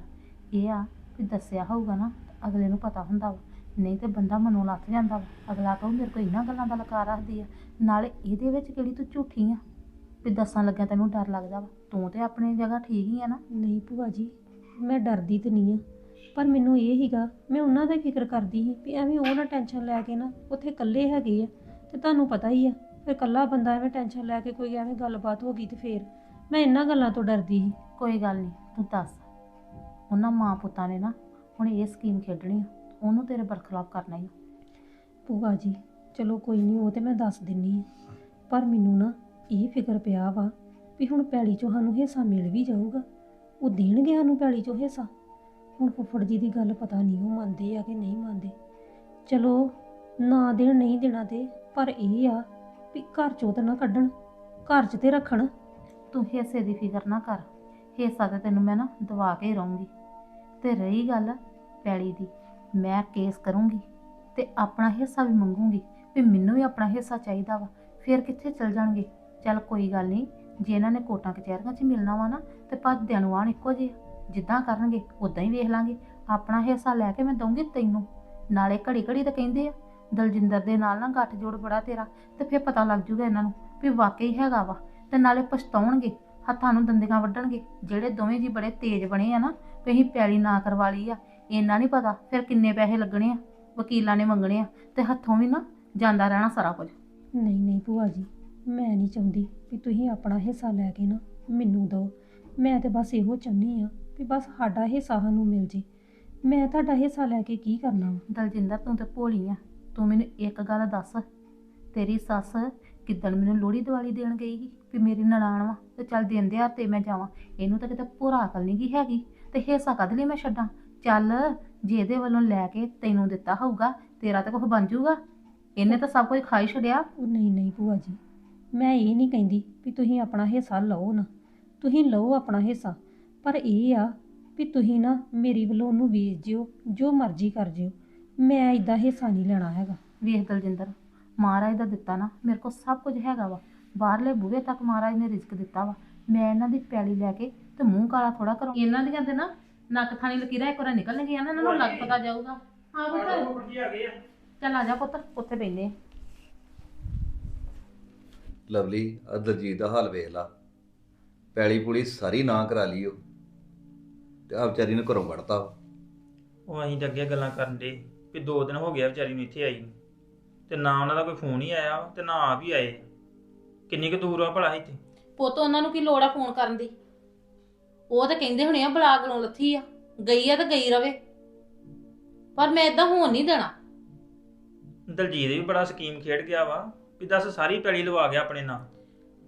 ਇਹ ਆ ਵੀ ਦੱਸਿਆ ਹੋਊਗਾ ਨਾ ਤਾਂ ਅਗਲੇ ਨੂੰ ਪਤਾ ਹੁੰਦਾ ਵਾ। ਨਹੀਂ ਤੇ ਬੰਦਾ ਮਨੋਂ ਲੱਥ ਜਾਂਦਾ ਵਾ। ਅਗਲਾ ਕਹੂ ਮੇਰੇ ਕੋਲ ਇਹਨਾਂ ਗੱਲਾਂ ਦਾ ਲਕਾ ਰੱਖਦੀ ਆ। ਨਾਲੇ ਇਹਦੇ ਵਿੱਚ ਕਿਹੜੀ ਤੂੰ ਝੂਠੀ ਆ? ਵੀ ਦੱਸਣ ਲੱਗਿਆ ਤੈਨੂੰ ਡਰ ਲੱਗਦਾ ਵਾ। ਤੂੰ ਤੇ ਆਪਣੀ ਜਗ੍ਹਾ ਠੀਕ ਹੀ ਆ ਨਾ। ਨਹੀਂ ਭੂਆ ਜੀ ਮੈਂ ਡਰਦੀ ਤੇ ਨਹੀਂ ਆ। ਪਰ ਮੈਨੂੰ ਇਹ ਹੀਗਾ ਮੈਂ ਉਹਨਾਂ ਦਾ ਹੀ ਫਿਕਰ ਕਰਦੀ ਸੀ ਵੀ ਐਵੇਂ ਉਹ ਨਾ ਟੈਨਸ਼ਨ ਲੈ ਕੇ ਨਾ ਉੱਥੇ ਇਕੱਲੇ ਹੈਗੇ ਆ। ਤੇ ਤੁਹਾਨੂੰ ਪਤਾ ਹੀ ਆ ਫਿਰ ਇਕੱਲਾ ਬੰਦਾ ਐਵੇਂ ਟੈਨਸ਼ਨ ਲੈ ਕੇ ਕੋਈ ਐਵੇਂ ਗੱਲਬਾਤ ਹੋ ਗਈ ਤੇ ਫੇਰ ਮੈਂ ਇਹਨਾਂ ਗੱਲਾਂ ਤੋਂ ਡਰਦੀ ਸੀ। ਕੋਈ ਗੱਲ ਨਹੀਂ ਤੂੰ ਦੱਸ। ਉਹਨਾਂ ਮਾਂ ਪੁੱਤਾਂ ਨੇ ਨਾ ਹੁਣ ਇਹ ਸਕੀਮ ਖੇਡਣੀ ਆ। ਉਹਨੂੰ ਤੇਰੇ ਬਰਖਲਾਫ ਕਰਨਾ ਹੀ ਭੂਆ ਜੀ ਚਲੋ ਕੋਈ ਨਹੀਂ ਉਹ ਤੇ ਮੈਂ ਦੱਸ ਦਿੰਨੀ ਆ। ਪਰ ਮੈਨੂੰ ਨਾ ਇਹ ਫਿਕਰ ਪਿਆ ਵਾ ਵੀ ਹੁਣ ਪੈਲੀ ਚੋਂ ਸਾਨੂੰ ਹਿੱਸਾ ਮਿਲ ਵੀ ਜਾਊਗਾ। ਉਹ ਦੇਣਗੇ ਸਾਨੂੰ ਪੈਲੀ ਚੋਂ ਹਿੱਸਾ? ਹੁਣ ਫੁੱਫੜ ਜੀ ਦੀ ਗੱਲ ਪਤਾ ਨਹੀਂ ਉਹ ਮੰਨਦੇ ਆ ਕਿ ਨਹੀਂ ਮੰਨਦੇ। ਚਲੋ ਨਾ ਦੇਣ ਨਹੀਂ ਦੇਣਾ ਤੇ ਪਰ ਇਹ ਆ ਵੀ ਘਰ ਚੋਂ ਤਾਂ ਨਾ ਕੱਢਣ ਘਰ 'ਚ ਤੇ ਰੱਖਣ। ਤੂੰ ਹਿੱਸੇ ਦੀ ਫਿਕਰ ਨਾ ਕਰ। ਹਿੱਸਾ ਤੇ ਤੈਨੂੰ ਮੈਂ ਨਾ ਦਵਾ ਕੇ ਹੀ ਰਹੂੰਗੀ। ਤੇ ਰਹੀ ਗੱਲ ਪੈਲੀ ਦੀ। ਮੈਂ ਕੇਸ ਕਰੂੰਗੀ ਤੇ ਆਪਣਾ ਹਿੱਸਾ ਵੀ ਮੰਗੂੰਗੀ ਵੀ ਮੈਨੂੰ ਵੀ ਆਪਣਾ ਹਿੱਸਾ ਚਾਹੀਦਾ ਵਾ। ਫਿਰ ਕਿੱਥੇ ਚਲ ਜਾਣਗੇ? ਚੱਲ ਕੋਈ ਗੱਲ ਨਹੀਂ, ਜੇ ਇਹਨਾਂ ਨੇ ਕੋਟਾਂ ਕਚਹਿਰੀਆਂ 'ਚ ਮਿਲਣਾ ਵਾ ਨਾ, ਤੇ ਭੱਜਦਿਆਂ ਨੂੰ ਆਣ ਇੱਕੋ ਜਿਹੇ। ਜਿੱਦਾਂ ਕਰਨਗੇ ਉਦਾਂ ਹੀ ਵੇਖ ਲਾਂਗੇ। ਆਪਣਾ ਹਿੱਸਾ ਲੈ ਕੇ ਮੈਂ ਦਊਂਗੀ ਤੈਨੂੰ। ਨਾਲੇ ਘੜੀ ਘੜੀ ਤਾਂ ਕਹਿੰਦੇ ਆ, ਦਲਜਿੰਦਰ ਦੇ ਨਾਲ ਨਾ ਗੱਠ ਜੋੜ ਬੜਾ ਤੇਰਾ, ਤੇ ਫਿਰ ਪਤਾ ਲੱਗ ਜੂਗਾ ਇਹਨਾਂ ਨੂੰ ਵੀ ਵਾਕਈ ਹੈਗਾ ਵਾ। ਤੇ ਨਾਲੇ ਪਛਤਾਉਣਗੇ, ਹੱਥਾਂ ਨੂੰ ਦੰਦੀਆਂ ਵੱਢਣਗੇ। ਜਿਹੜੇ ਦੋਵੇਂ ਜੀ ਬੜੇ ਤੇਜ਼ ਬਣੇ ਆ ਨਾ, ਵੀ ਅਸੀਂ ਪੈਲੀ ਨਾ ਕਰਵਾ ਲਈ ਆ। ਇਹਨਾਂ ਨਹੀਂ ਪਤਾ ਫਿਰ ਕਿੰਨੇ ਪੈਸੇ ਲੱਗਣੇ ਆ ਵਕੀਲਾਂ ਨੇ ਮੰਗਣੇ ਆ ਤੇ ਹੱਥੋਂ ਵੀ ਨਾ ਜਾਂਦਾ ਰਹਿਣਾ ਸਾਰਾ ਕੁਝ। ਨਹੀਂ ਨਹੀਂ ਭੂਆ ਜੀ ਮੈਂ ਨਹੀਂ ਚਾਹੁੰਦੀ ਵੀ ਤੁਸੀਂ ਆਪਣਾ ਹਿੱਸਾ ਲੈ ਕੇ ਨਾ ਮੈਨੂੰ ਦਿਓ। ਮੈਂ ਤੇ ਬਸ ਇਹੋ ਚਾਹੁੰਦੀ ਆ ਵੀ ਬਸ ਸਾਡਾ ਹਿੱਸਾ ਸਾਨੂੰ ਮਿਲ ਜੇ। ਮੈਂ ਤੁਹਾਡਾ ਹਿੱਸਾ ਲੈ ਕੇ ਕੀ ਕਰਨਾ ਵਾ? ਦਲਜਿੰਦਰ ਤੂੰ ਤੇ ਭੋਲੀ ਆ। ਤੂੰ ਮੈਨੂੰ ਇੱਕ ਗੱਲ ਦੱਸ ਤੇਰੀ ਸੱਸ ਕਿੱਦਣ ਮੈਨੂੰ ਲੋਹੜੀ ਦਿਵਾਲੀ ਦੇਣ ਗਈ ਸੀ ਵੀ ਮੇਰੀ ਨਨਾਣ ਵਾ ਤੇ ਚੱਲ ਦਿਨ ਦਿਹਾੜ ਤੇ ਮੈਂ ਜਾਵਾਂ। ਇਹਨੂੰ ਤਾਂ ਕਿਤੇ ਭੁਰਾ ਅਕਲ ਨਹੀਂ ਗਈ ਹੈਗੀ ਤੇ ਹਿੱਸਾ ਕਦ ਲਈ ਮੈਂ ਛੱਡਾਂ? ਚੱਲ ਜੇ ਇਹਦੇ ਵੱਲੋਂ ਲੈ ਕੇ ਤੈਨੂੰ ਦਿੱਤਾ ਹੋਊਗਾ ਤੇਰਾ ਤਾਂ ਕੁਝ ਬਣ ਜਾਊਗਾ। ਇਹਨੇ ਤਾਂ ਸਭ ਕੁਝ ਖਾ ਹੀ ਛੱਡਿਆ। ਉਹ ਨਹੀਂ ਨਹੀਂ ਭੂਆ ਜੀ ਮੈਂ ਇਹ ਨਹੀਂ ਕਹਿੰਦੀ ਵੀ ਤੁਸੀਂ ਆਪਣਾ ਹਿੱਸਾ ਲਓ ਨਾ। ਤੁਸੀਂ ਲਓ ਆਪਣਾ ਹਿੱਸਾ ਪਰ ਇਹ ਆ ਵੀ ਤੁਸੀਂ ਨਾ ਮੇਰੀ ਵੱਲੋਂ ਉਹਨੂੰ ਵੇਚ ਜਿਓ ਜੋ ਮਰਜ਼ੀ ਕਰ ਜਿਓ ਮੈਂ ਇਦਾਂ ਹਿੱਸਾ ਨਹੀਂ ਲੈਣਾ ਹੈਗਾ। ਵੇਖ ਦਲਜਿੰਦਰ ਮਹਾਰਾਜ ਦਾ ਦਿੱਤਾ ਨਾ ਮੇਰੇ ਕੋਲ ਸਭ ਕੁਝ ਹੈਗਾ ਵਾ। ਬਾਹਰਲੇ ਬੂਹੇ ਤੱਕ ਮਹਾਰਾਜ ਨੇ ਰਿਜ਼ਕ ਦਿੱਤਾ ਵਾ। ਮੈਂ ਇਹਨਾਂ ਦੀ ਪੈਲੀ ਲੈ ਕੇ ਤੇ ਮੂੰਹ ਕਾਲਾ ਥੋੜਾ ਕਰਾਂ ਇਹਨਾਂ ਦੀਆਂ ਤੇ ਨਾ ਨੱਕ ਥਾਣੀ ਲਕੀਰਾਂ ਇੱਕ ਵਾਰ ਨਿਕਲਣਗੀਆਂ ਨਾ ਇਹਨਾਂ ਨੂੰ ਲੱਗ ਪਤਾ ਜਾਊਗਾ। ਹਾਂ ਪੁੱਤ। ਚੱਲ ਆ ਜਾ ਪੁੱਤ ਉੱਥੇ ਬੈਠੇ ਲਵਲੀ ਆਹ ਦਲਜੀਤ ਦਾ ਹਾਲ ਵੇਖ ਲਾ। ਪੈਲੀ ਪੁਲੀ ਸਾਰੀ ਨਾ ਕਰਾ ਲਈ ਉਹ ਤੇ ਆ ਵਿਚਾਰੀ ਨੂੰ ਘਰੋਂ ਵੜਤਾ ਉਹ ਅਸੀਂ ਤਾਂ ਅੱਗੇ ਗੱਲਾਂ ਕਰਨ ਦੇ ਵੀ ਦੋ ਦਿਨ ਹੋ ਗਿਆ ਵਿਚਾਰੀ ਨੂੰ ਇੱਥੇ ਆਈ ਨੂੰ। ਤੇ ਨਾ ਉਹਨਾਂ ਦਾ ਕੋਈ ਫੋਨ ਹੀ ਆਇਆ ਤੇ ਨਾ ਆਪ ਹੀ ਆਏ। ਕਿੰਨੀ ਕੁ ਦੂਰ ਆ ਭਲਾ ਇੱਥੇ? ਪੁੱਤ ਉਹਨਾਂ ਨੂੰ ਕੀ ਲੋੜ ਆ ਫੋਨ ਕਰਨ ਦੀ? ਉਹ ਤਾਂ ਕਹਿੰਦੇ ਹੁਣੇ ਆ ਬਲਾਕ ਨੂੰ ਲੱਥੀ ਆ ਗਈ ਆ ਤਾਂ ਗਈ ਰਵੇ। ਪਰ ਮੈਂ ਇਦਾਂ ਹੋਣ ਨਹੀਂ ਦੇਣਾ। ਦਲਜੀਤ ਵੀ ਬੜਾ ਸਕੀਮ ਖੇਡ ਗਿਆ ਵਾ ਵੀ ਦੱਸ ਸਾਰੀ ਪੈਲੀ ਲਵਾ ਗਿਆ ਆਪਣੇ ਨਾਲ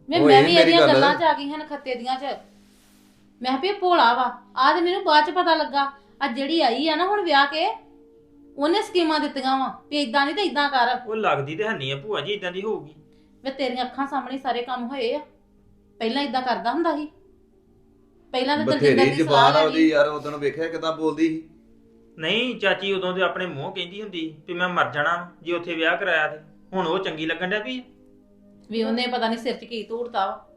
ਮੈਂ ਮੈਂ ਵੀ ਮੇਰੀ ਇਹਦੀਆਂ ਗੱਲ- ਗੱਲਾਂ ਚ ਆ ਗਈ ਹਨ ਖੱਤੇ ਦੀਆਂ ਚ। ਮੈਂ ਕਿਹਾ ਵੀ ਇਹ ਭੋਲਾ ਵਾ ਆ ਤੇ ਮੈਨੂੰ ਬਾਅਦ ਚ ਪਤਾ ਲੱਗਾ ਆ ਜਿਹੜੀ ਆਈ ਆ ਨਾ ਹੁਣ ਵਿਆਹ ਕੇ ਉਹਨੇ ਸਕੀਮਾਂ ਦਿੱਤੀਆਂ ਵਾ ਵੀ ਇਦਾਂ ਨਹੀਂ ਤੇ ਇਦਾਂ ਕਰ। ਉਹ ਲੱਗਦੀ ਤੇ ਹੈਨੀ ਆ ਭੂਆ ਜੀ ਇਦਾਂ ਦੀ ਹੋਊਗੀ। ਵੇ ਤੇਰੀਆਂ ਅੱਖਾਂ ਸਾਹਮਣੇ ਸਾਰੇ ਕੰਮ ਹੋਏ ਆ। ਪਹਿਲਾਂ ਇਦਾਂ ਕਰਦਾ ਹੁੰਦਾ ਸੀ। ਪਹਿਲਾਂ ਤਾਂ ਦਲਜਿੰਦਰ ਬਥੇਰੀ ਦੀ ਜ਼ਬਾਨ ਸਲਾਹ ਆ ਲੈ ਉਹਦੀ ਲਈ ਯਾਰ ਉਦੋਂ ਵੇਖਿਆ ਕਿਦਾਂ ਬੋਲਦੀ ਸੀ? ਨਹੀਂ ਚਾਚੀ ਉਦੋਂ ਤੇ ਆਪਣੇ ਮੂੰਹ ਕਹਿੰਦੀ ਹੁੰਦੀ ਵੀ ਮੈਂ ਮਰ ਜਾਣਾ ਜੇ ਉੱਥੇ ਵਿਆਹ ਕਰਾਇਆ ਤੇ। ਹੁਣ ਉਹ ਚੰਗੀ ਲੱਗਣ ਡਿਆ ਵੀ ਵੀ ਉਹਨੇ ਪਤਾ ਨਹੀਂ ਸਿਰ 'ਚ ਕੀ ਧੂੜਤਾ ਵਾ।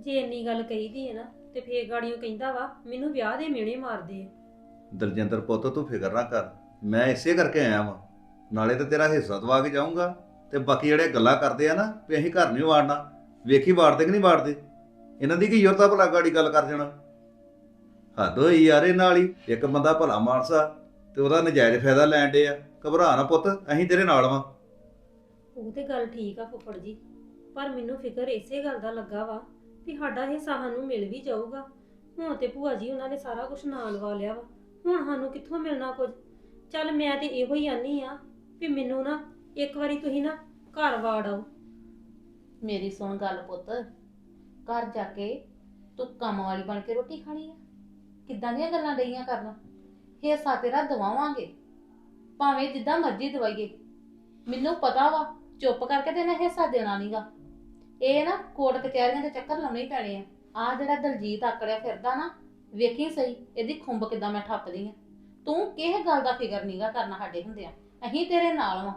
ਜੇ ਇੰਨੀ ਗੱਲ ਕਹੀਦੀ ਹੈ ਨਾ ਤੇ ਫੇਰ ਗਾੜੀਆਂ ਕਹਿੰਦਾ ਵਾ ਮੈਨੂੰ ਵਿਆਹ ਦੇ ਮਿਹਣੇ ਮਾਰਦੇ ਆ। ਦਲਜਿੰਦਰ ਪੁੱਤ ਤੂੰ ਫਿਕਰ ਨਾ ਕਰ। ਮੈਂ ਇਸੇ ਕਰਕੇ ਆਇਆ ਵਾਂ। ਨਾਲੇ ਤੇ ਤੇਰਾ ਹਿੱਸਾ ਦਵਾ ਕੇ ਜਾਊਂਗਾ। ਤੇ ਬਾਕੀ ਜਿਹੜੇ ਗੱਲਾਂ ਕਰਦੇ ਆ ਨਾ ਵੀ ਅਸੀਂ ਘਰ ਨਹੀਂ ਵਾੜਨਾ। ਵੇਖੀ ਵਾੜਦੇ ਕਿ ਨਹੀਂ ਵਾੜਦੇ? ਇਹਨਾਂ ਦੀ ਕੀ ਆ ਭਲਾ ਗਾੜੀ ਗੱਲ ਕਰ ਜਾਣਾ? ਹੱਦ ਹੋਈ ਯਾਰ ਇਹ ਨਾਲ ਹੀ। ਇੱਕ ਬੰਦਾ ਭਲਾ ਮਾਨਸਾ ਤੇ ਉਹਦਾ ਨਜਾਇਜ਼ ਫਾਇਦਾ ਲੈਣ ਡੇ ਆ ਘਬਰਾ ਨਾ ਪੁੱਤ ਅਸੀਂ ਤੇਰੇ ਨਾਲ ਵਾਂ। ਉਹ ਤੇ ਗੱਲ ਠੀਕ ਆ ਫੁੱਫੜ ਜੀ ਪਰ ਮੈਨੂੰ ਫਿਕਰ ਇਸੇ ਗੱਲ ਦਾ ਲੱਗਾ ਵਾ ਵੀ ਸਾਡਾ ਹਿੱਸਾ ਸਾਨੂੰ ਮਿਲ ਵੀ ਜਾਊਗਾ। ਹੁਣ ਤੇ ਭੂਆ ਜੀ ਉਹਨਾਂ ਨੇ ਸਾਰਾ ਕੁਝ ਨਾਲ ਲਵਾ ਲਿਆ ਵਾ। ਹੁਣ ਸਾਨੂੰ ਕਿੱਥੋਂ ਮਿਲਣਾ ਕੁਝ? ਚੱਲ ਮੈਂ ਤੇ ਇਹੋ ਹੀ ਆਨੀ ਆ ਵੀ ਮੈਨੂੰ ਨਾ ਇੱਕ ਵਾਰੀ ਤੁਸੀਂ ਨਾ ਘਰ ਵਾੜ ਆਓ। ਮੇਰੀ ਸੁਣ ਗੱਲ ਪੁੱਤ ਘਰ ਜਾ ਕੇ ਤੂੰ ਕੰਮ ਵਾਲੀ ਬਣ ਕੇ ਰੋਟੀ ਖਾਣੀ ਆ। ਕਿੱਦਾਂ ਦੀਆਂ ਗੱਲਾਂ ਡਈਆਂ ਕਰਨ? ਹਿੱਸਾ ਤੇਰਾ ਦਵਾਵਾਂਗੇ। ਭਾਵੇਂ ਜਿੱਦਾਂ ਮਰਜ਼ੀ ਦਵਾਈਏ। ਮੈਨੂੰ ਪਤਾ ਵਾ, ਚੁੱਪ ਕਰਕੇ ਤੇ ਇਹਨੇ ਹਿੱਸਾ ਦੇਣਾ ਨਹੀਂਗਾ ਇਹ ਨਾ ਕੋਰਟ ਕਚਹਿਰੀਆਂ ਦੇ ਚੱਕਰ ਲਾਉਣੇ ਹੀ ਪੈਣੇ ਆ। ਆ ਜਿਹੜਾ ਦਲਜੀਤ ਆਕੜਿਆ ਫਿਰਦਾ ਨਾ, ਵੇਖੀ ਸਹੀ, ਇਹਦੀ ਖੁੰਬ ਕਿੱਦਾਂ ਮੈਂ ਠੱਪਦੀ ਆ। ਤੂੰ ਕਿਹ ਗੱਲ ਦਾ ਫਿਕਰ ਨਹੀਂਗਾ ਕਰਨਾ ਸਾਡੇ ਹੁੰਦਿਆਂ। ਅਸੀਂ ਤੇਰੇ ਨਾਲ ਵਾਂ।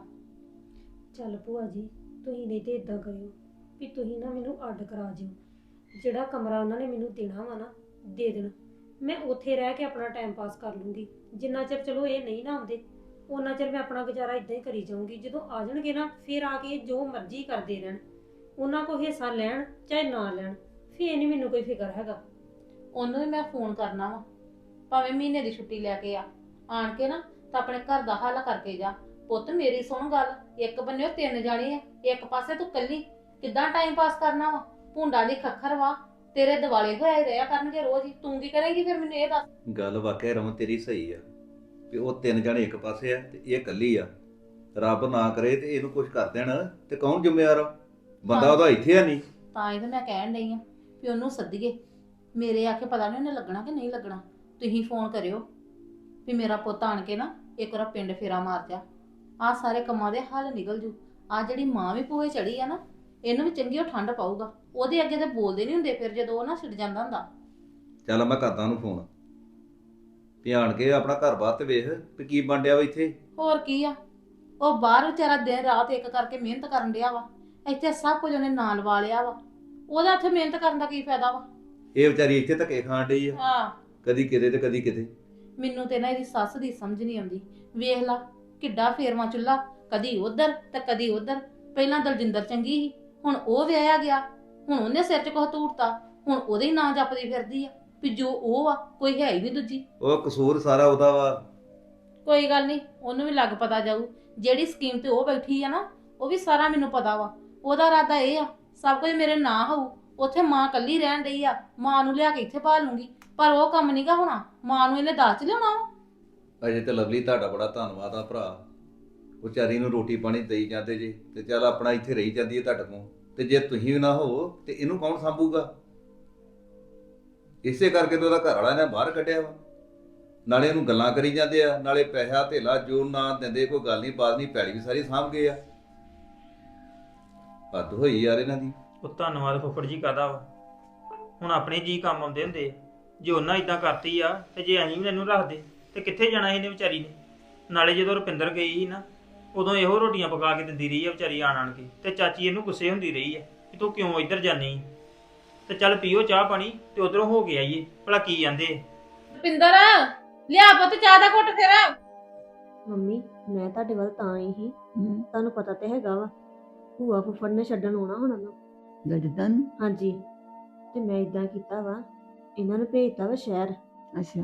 ਚੱਲ ਭੂਆ ਜੀ, ਤੁਸੀਂ ਨਹੀਂ ਤੇ ਇਦਾਂ ਕਰਿਓ ਵੀ ਤੁਸੀਂ ਨਾ ਮੈਨੂੰ ਅੱਡ ਕਰਾ ਜਿਓ ਜਿਹੜਾ ਕਮਰਾ ਉਹਨਾਂ ਨੇ ਮੈਨੂੰ ਦੇਣਾ ਵਾ ਨਾ, ਦੇ ਦੇਣ। ਮੈਂ ਉੱਥੇ ਰਹਿ ਕੇ ਆਪਣਾ ਟਾਈਮ ਪਾਸ ਕਰ ਲੂੰਗੀ। ਜਿੰਨਾ ਚਿਰ ਚਲੋ ਇਹ ਨਹੀਂ ਨਾ ਆਉਂਦੇ ਉਹਨਾਂ ਚਿਰ ਮੈਂ ਆਪਣਾ ਗੁਜ਼ਾਰਾ ਇਦਾਂ ਹੀ ਕਰੀ ਜਾਊਂਗੀ। ਜਦੋਂ ਆ ਜਾਣਗੇ ਨਾ, ਫਿਰ ਆ ਕੇ ਜੋ ਮਰਜ਼ੀ ਕਰਦੇ ਰਹਿਣ। ਉਹਨਾਂ ਕੋ ਹਿੱਸਾ ਲੈਣ ਚਾਹੇ ਨਾ ਲੈਣ, ਫੇਰ ਨਹੀਂ ਮੈਨੂੰ ਕੋਈ ਫਿਕਰ ਹੈਗਾ। ਉਹਨੂੰ ਵੀ ਮੈਂ ਫੋਨ ਕਰਨਾ ਵਾ। ਭਾਵੇਂ ਮਹੀਨੇ ਦੀ ਛੁੱਟੀ ਲੈ ਕੇ ਆ। ਆਣ ਕੇ ਨਾ, ਤਾਂ ਆਪਣੇ ਘਰ ਦਾ ਹੱਲ ਕਰਕੇ ਜਾ। ਪੁੱਤ, ਮੇਰੀ ਸੁਣ ਗੱਲ। ਇੱਕ ਬੰਨੇ ਤਿੰਨ ਜਾਣੇ ਆ। ਇੱਕ ਪਾਸੇ ਤੂੰ ਇਕੱਲੀ। ਕਿੱਦਾਂ ਟਾਈਮ ਪਾਸ ਕਰਨਾ ਵਾ? ਭੁੰਡਾ ਦੀ ਖੱਖਰ ਵਾ ਤੇਰੇ ਦਿਵਾਲੇ ਹੋਏ ਰਿਹਾ ਕਰਨਗੇ ਰੋਜ਼ ਹੀ। ਤੂੰ ਕੀ ਕਰੇਂਗੀ ਫਿਰ ਮੈਨੂੰ ਇਹ ਦੱਸ? ਗੱਲ ਵਾਕਿਆ ਰਮਨ ਤੇਰੀ ਸਹੀ ਆ ਵੀ ਉਹ ਤਿੰਨ ਜਣੇ ਇੱਕ ਪਾਸੇ ਆ ਤੇ ਇਹ ਇਕੱਲੀ ਆ। ਰੱਬ ਨਾ ਕਰੇ ਤੇ ਇਹਨੂੰ ਕੁਝ ਕਰ ਦੇਣ ਤੇ ਕੌਣ ਜ਼ਿੰਮੇਵਾਰ ਆ? ਬੰਦਾ ਹਾਂ। ਉਹਦਾ ਇੱਥੇ ਆ ਨਹੀਂ। ਤਾਂ ਇਹ ਤਾਂ ਮੈਂ ਕਹਿਣ ਡਈ ਆ ਵੀ ਉਹਨੂੰ ਸੱਦੀਏ। ਮੇਰੇ ਆਖੇ ਪਤਾ ਨਹੀਂ ਉਹਨੇ ਲੱਗਣਾ ਕਿ ਨਹੀਂ ਲੱਗਣਾ। ਤੁਸੀਂ ਫੋਨ ਕਰਿਓ ਵੀ ਮੇਰਾ ਪੁੱਤ ਆਣ ਕੇ ਨਾ ਇੱਕ ਵਾਰ ਪਿੰਡ ਫੇਰਾ ਮਾਰ ਜਾ ਆ ਸਾਰੇ ਕੰਮਾਂ ਦੇ ਹੱਲ ਨਿਕਲ ਜੂ। ਆ ਜਿਹੜੀ ਮਾਂ ਵੀ ਪੂਏ ਚੜੀ ਆ ਨਾ ਇਹਨੂੰ ਵੀ ਚੰਗੀ ਉਹ ਠੰਡ ਪਾਊਗਾ। ਉਹਦੇ ਅੱਗੇ ਤੇ ਬੋਲਦੇ ਨਹੀਂ ਹੁੰਦੇ ਫਿਰ ਜਦੋਂ ਉਹ ਨਾ ਛਿੜ ਜਾਂਦਾ ਹੁੰਦਾ। ਚੱਲ ਮੈਂ ਕਰਦਾ ਉਹਨੂੰ ਫੋਨ ਧਿਆਨ ਕੇ ਆਪਣਾ ਘਰ-ਬਾਰ ਤੇ ਵੇਖ ਵੀ ਕੀ ਬੰਡਿਆ ਵਾ ਇੱਥੇ। ਹੋਰ ਕੀ ਆ? ਉਹ ਬਾਹਰ ਵਿਚਾਰਾ ਦਿਨ ਰਾਤ ਇੱਕ ਕਰਕੇ ਮਿਹਨਤ ਕਰਨ ਡਿਆ ਵਾ। ਇੱਥੇ ਸਭ ਕੁਝ ਉਹਨੇ ਨਾਲ ਵਾ ਲਿਆ ਵਾ। ਉਹਦਾ ਇੱਥੇ ਮਿਹਨਤ ਕਰਨ ਦਾ ਕੀ ਫਾਇਦਾ ਵਾ? ਇਹ ਵਿਚਾਰੀ ਇੱਥੇ ਧੱਕੇ ਖਾਣ ਡਈ ਆ। ਹਾਂ। ਕਦੀ ਕਿਤੇ ਤੇ ਕਦੀ ਕਿਤੇ। ਮੈਨੂੰ ਤੇ ਨਾ ਇਹਦੀ ਸੱਸ ਦੀ ਸਮਝ ਨਹੀਂ ਆਉਂਦੀ। ਵੇਖ ਲਾ ਕਿੱਡਾ ਫੇਰਵਾ ਚੁੱਲਾ ਕਦੀ ਉਧਰ ਤੇ ਕਦੀ ਉਧਰ। ਪਹਿਲਾਂ ਦਲਜਿੰਦਰ ਚੰਗੀ ਸੀ। ਹੁਣ ਉਹ ਵਿਆਹਿਆ ਗਿਆ ਹੁਣ ਉਹਨੇ ਸਿਰ 'ਚ ਕੁਝ ਧੂੜਤਾ ਹੁਣ ਉਹਦੇ ਹੀ ਨਾਂ ਜਪਦੀ ਫਿਰਦੀ ਆ ਵੀ ਜੋ ਉਹ ਆ ਕੋਈ ਹੈ ਹੀ ਨਹੀਂ ਦੂਜੀ। ਉਹ ਕਸੂਰ ਸਾਰਾ ਉਹਦਾ ਵਾ। ਕੋਈ ਗੱਲ ਨਹੀਂ ਉਹਨੂੰ ਵੀ ਲੱਗ ਪਤਾ ਜਾਊ। ਜਿਹੜੀ ਸਕੀਮ ਤੇ ਉਹ ਬੈਠੀ ਆ ਨਾ ਉਹ ਵੀ ਸਾਰਾ ਮੈਨੂੰ ਪਤਾ ਵਾ। ਉਹਦਾ ਇਰਾਦਾ ਇਹ ਆ ਸਭ ਕੁਝ ਮੇਰੇ ਨਾਂ ਹੋਊ ਉੱਥੇ ਮਾਂ ਕੱਲੀ ਰਹਿਣ ਡਈ ਆ ਮਾਂ ਨੂੰ ਲਿਆ ਕੇ ਇੱਥੇ ਪਾ ਲੂੰਗੀ। ਪਰ ਉਹ ਕੰਮ ਨਹੀਂਗਾ ਹੋਣਾ ਮਾਂ ਨੂੰ ਇਹਨੇ ਦਾਜ ਚ ਲਿਆਉਣਾ ਵਾ। ਅਜੇ ਤੇ ਲਵਲੀ ਤੁਹਾਡਾ ਬੜਾ ਧੰਨਵਾਦ ਆ ਭਰਾ। ਉਹ ਵਿਚਾਰੀ ਨੂੰ ਰੋਟੀ ਪਾਣੀ ਦੇਈ ਜਾਂਦੇ ਜੇ, ਤੇ ਚੱਲ ਆਪਣਾ ਇੱਥੇ ਰਹੀ ਜਾਂਦੀ ਹੈ ਤੁਹਾਡੇ ਕੋਲ। ਤੇ ਜੇ ਤੁਸੀਂ ਵੀ ਨਾ ਹੋ, ਤੇ ਇਹਨੂੰ ਕੌਣ ਸੰਭੂਗਾ? ਇਸੇ ਕਰਕੇ ਤਾਂ ਉਹਦਾ ਘਰ ਵਾਲਾ ਨੇ ਬਾਹਰ ਕੱਢਿਆ ਵਾ। ਨਾਲੇ ਇਹਨੂੰ ਗੱਲਾਂ ਕਰੀ ਜਾਂਦੇ ਆ, ਨਾਲੇ ਪੈਸਾ ਧੇਲਾ ਜੋ ਨਾ ਦਿੰਦੇ, ਕੋਈ ਗੱਲ ਨਹੀਂ ਬਾਤ ਨਹੀਂ ਪੈੜੀ ਵੀ ਸਾਰੀ ਸਾਂਭ ਗਏ ਆ। ਵੱਧ ਹੋਈ ਯਾਰ ਇਹਨਾਂ ਦੀ। ਉਹ ਧੰਨਵਾਦ ਫੁੱਫੜ ਜੀ ਕਾਦਾ ਵਾ। ਹੁਣ ਆਪਣੇ ਜੀ ਕੰਮ ਆਉਂਦੇ ਹੁੰਦੇ ਆ। ਜੇ ਉਹਨਾਂ ਇਦਾਂ ਕਰਤੀ ਆ, ਤੇ ਜੇ ਅਸੀਂ ਵੀ ਇਹਨੂੰ ਰੱਖਦੇ, ਤੇ ਕਿੱਥੇ ਜਾਣਾ ਇਹਨੇ ਵਿਚਾਰੀ ਨੇ? ਨਾਲੇ ਜਦੋਂ ਰੁਪਿੰਦਰ ਗਈ ਸੀ ਨਾ ਉਦੋਂ ਇਹੋ ਰੋਟੀਆਂ ਪਕਾ ਕੇ ਦਿੰਦੀ ਰਹੀ ਆ ਵਿਚਾਰੀ ਆਣ ਆਣ ਕੇ। ਤੇ ਚਾਚੀ ਇਹਨੂੰ ਗੁੱਸੇ ਹੁੰਦੀ ਰਹੀ ਆ ਕਿ ਤੂੰ ਕਿਉਂ ਇੱਧਰ ਜਾਨੀ ਤੇ ਚੱਲ ਪੀਓ ਚਾਹ ਪਾਣੀ ਤੇ ਉਧਰੋਂ ਹੋ ਕੇ ਆਈਏ। ਭਲਾ ਕੀ ਜਾਂਦੇ ਰੁਪਿੰਦਰ ਲਿਆ ਪੁੱਤ ਚਾਹ ਦਾ ਘੁੱਟ ਫਿਰ। ਮੰਮੀ ਮੈਂ ਤੁਹਾਡੇ ਵੱਲ ਤਾਂ ਆਈ ਸੀ। ਤੁਹਾਨੂੰ ਪਤਾ ਤੇ ਹੈਗਾ ਵਾ ਭੂਆ ਫੁੱਫੜ ਨੇ ਛੱਡਣ ਆਉਣਾ ਹੁਣ ਉਹਨੂੰ ਗਜਦਨ? ਹਾਂਜੀ। ਤੇ ਮੈਂ ਇਦਾਂ ਕੀਤਾ ਵਾ ਇਹਨਾਂ ਨੂੰ ਭੇਜਤਾ ਵਾ ਸ਼ਹਿਰ। ਅੱਛਾ।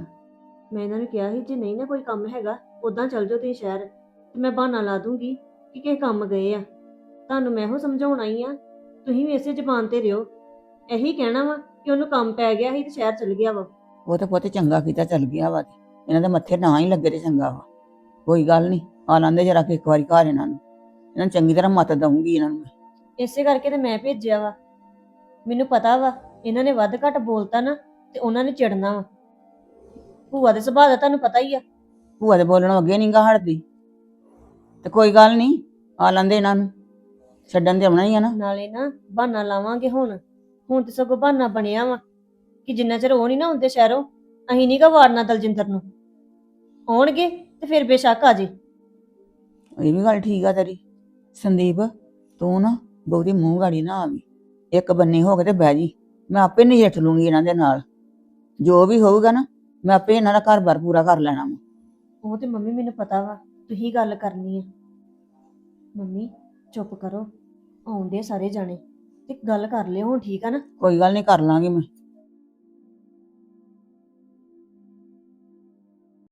ਮੈਂ ਇਹਨਾਂ ਨੂੰ ਕਿਹਾ ਸੀ ਜੇ ਨਹੀਂ ਨਾ ਕੋਈ ਕੰਮ ਹੈਗਾ ਉਦਾਂ ਚੱਲ ਜਾਓ ਤੁਸੀਂ ਸ਼ਹਿਰ। ਮੈਂ ਬਹਾਨਾ ਲਾ ਦੂੰਗੀ ਕਿ ਕਿਸੇ ਕੰਮ ਗਏ ਆ। ਤੁਹਾਨੂੰ ਮੈਂ ਇਹੋ ਸਮਝਾਉਣਾ ਹੀ ਆ ਤੁਸੀਂ ਵੀ ਇਸੇ ਜ਼ਬਾਨ ਤੇ ਰਿਓ ਇਹੀ ਕਹਿਣਾ ਵਾ ਕਿ ਉਹਨੂੰ ਕੰਮ ਪੈ ਗਿਆ ਸੀ ਤੇ ਸ਼ਹਿਰ ਚਲ ਗਿਆ ਵਾ। ਉਹ ਤਾਂ ਪੁੱਤ ਚੰਗਾ ਕੀਤਾ ਚੱਲ ਗਿਆ ਵਾ ਇਹਨਾਂ ਦੇ ਮੱਥੇ ਨਾ ਹੀ ਲੱਗੇ ਤੇ ਚੰਗਾ ਵਾ। ਕੋਈ ਗੱਲ ਨਹੀਂ ਆ ਲੈਂਦੇ ਜਰਾ ਕਿ ਇੱਕ ਵਾਰੀ ਘਰ ਇਹਨਾਂ ਨੂੰ। ਇਹਨਾਂ ਨੂੰ ਚੰਗੀ ਤਰ੍ਹਾਂ ਮੱਤ ਦਊਂਗੀ ਇਹਨਾਂ ਨੂੰ ਮੈਂ। ਇਸੇ ਕਰਕੇ ਤੇ ਮੈਂ ਭੇਜਿਆ ਵਾ। ਮੈਨੂੰ ਪਤਾ ਵਾ ਇਹਨਾਂ ਨੇ ਵੱਧ ਘੱਟ ਬੋਲਤਾ ਨਾ ਤੇ ਉਹਨਾਂ ਨੇ ਚਿੜਨਾ ਵਾ। ਭੂਆ ਦੇ ਸੁਭਾਅ ਦਾ ਤੁਹਾਨੂੰ ਪਤਾ ਹੀ ਆ। ਭੂਆ ਦੇ ਬੋਲਣੋਂ ਅੱਗੇ ਨਹੀਂ ਗਾ ਹਟਦੀ। ਤੇ ਕੋਈ ਗੱਲ ਨਹੀਂ ਆ ਲੈਂਦੇ ਇਹਨਾਂ ਨੂੰ। ਛੱਡਣ ਤੇ ਆਉਣਾ ਹੀ ਆ ਨਾ। ਨਾਲੇ ਨਾ ਬਹਾਨਾ ਲਾਵਾਂਗੇ ਹੁਣ। ਹੁਣ ਤੇ ਸਗੋਂ ਬਹਾਨਾ ਬਣਿਆ ਵਾ ਕਿ ਜਿੰਨਾ ਚਿਰ ਉਹ ਨਹੀਂ ਨਾ ਹੁੰਦੇ ਸ਼ਹਿਰੋਂ ਅਸੀਂ ਨਹੀਂ ਗਾ ਵਾਰਨਾ ਦਲਜਿੰਦਰ ਨੂੰ। ਆਉਣਗੇ ਤੇ ਫਿਰ ਬੇਸ਼ੱਕ ਆ ਜੇ। ਇਹ ਵੀ ਗੱਲ ਠੀਕ ਆ ਤੇਰੀ। ਸੰਦੀਪ ਤੂੰ ਨਾ ਬਹੁਤੀ ਮੂੰਹ ਗਾੜੀ ਨਾ ਆਵੀਂ। ਇੱਕ ਬੰਨੇ ਹੋ ਕੇ ਤੇ ਬਹਿ ਜੀ। ਮੈਂ ਆਪੇ ਨਜਿੱਠ ਲੂੰਗੀ ਇਹਨਾਂ ਦੇ ਨਾਲ। ਜੋ ਵੀ ਹੋਊਗਾ ਨਾ ਮੈਂ ਆਪੇ ਇਹਨਾਂ ਦਾ ਘਰ-ਬਾਰ ਪੂਰਾ ਕਰ ਲੈਣਾ ਵਾ। ਉਹ ਤੇ ਮੰਮੀ ਮੈਨੂੰ ਪਤਾ ਵਾ। ਤੁਸੀਂ ਗੱਲ ਕਰਨੀ ਆ। ਮੰਮੀ, ਚੁੱਪ ਕਰੋ। ਆਉਂਦੇ ਸਾਰੇ ਜਾਣੇ। ਤੇ ਗੱਲ ਕਰ ਲਿਓ, ਹੁਣ ਠੀਕ ਆ ਨਾ? ਕੋਈ ਗੱਲ ਨਹੀਂ ਕਰ ਲਾਂਗੀ ਮੈਂ।